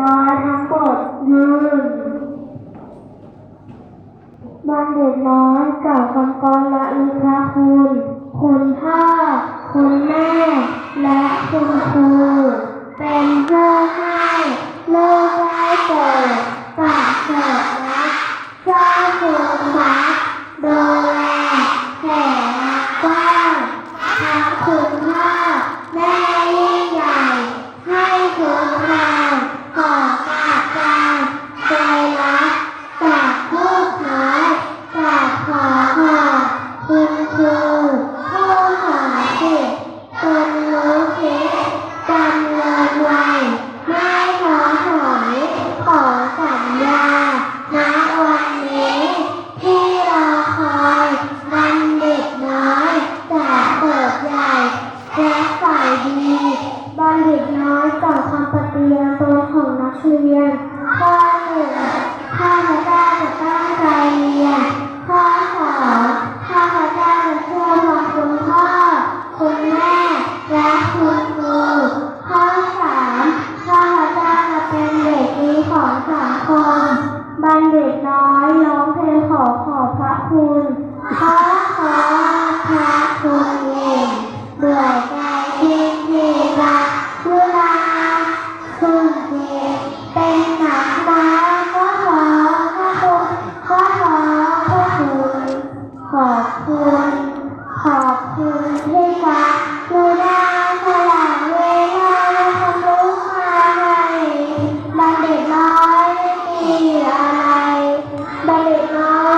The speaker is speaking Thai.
น้อยทั้งหมดยืนบัณฑิตน้อยกล่าวคำกรละลึกพระคุณ คุณพ่อ คุณแม่ และคุณครู สิทนรู้คิดดำเนินไวไม่ท้อถอยขอสัญญาณวันนี้ ที่รอคอยนันเด็กน้อยจะเติบใหญ่และฝ่ดีบัณฑิตน้อยต่อความปฏิญาณตนของนักเรียนข้อหนึ่งข้าพเจ้าจะตั้งใจเรียน ครบัณฑิตน้อยร้องเพลงขอขอบพระคุณขอขอพระคุณเองเบื่อใจคิดเวลาเวลาคุณเด็กเป็นหนักมาขอขอพระคุณขอขอพระคุณขอบคุณขอบคุณที่ฟั 八月八。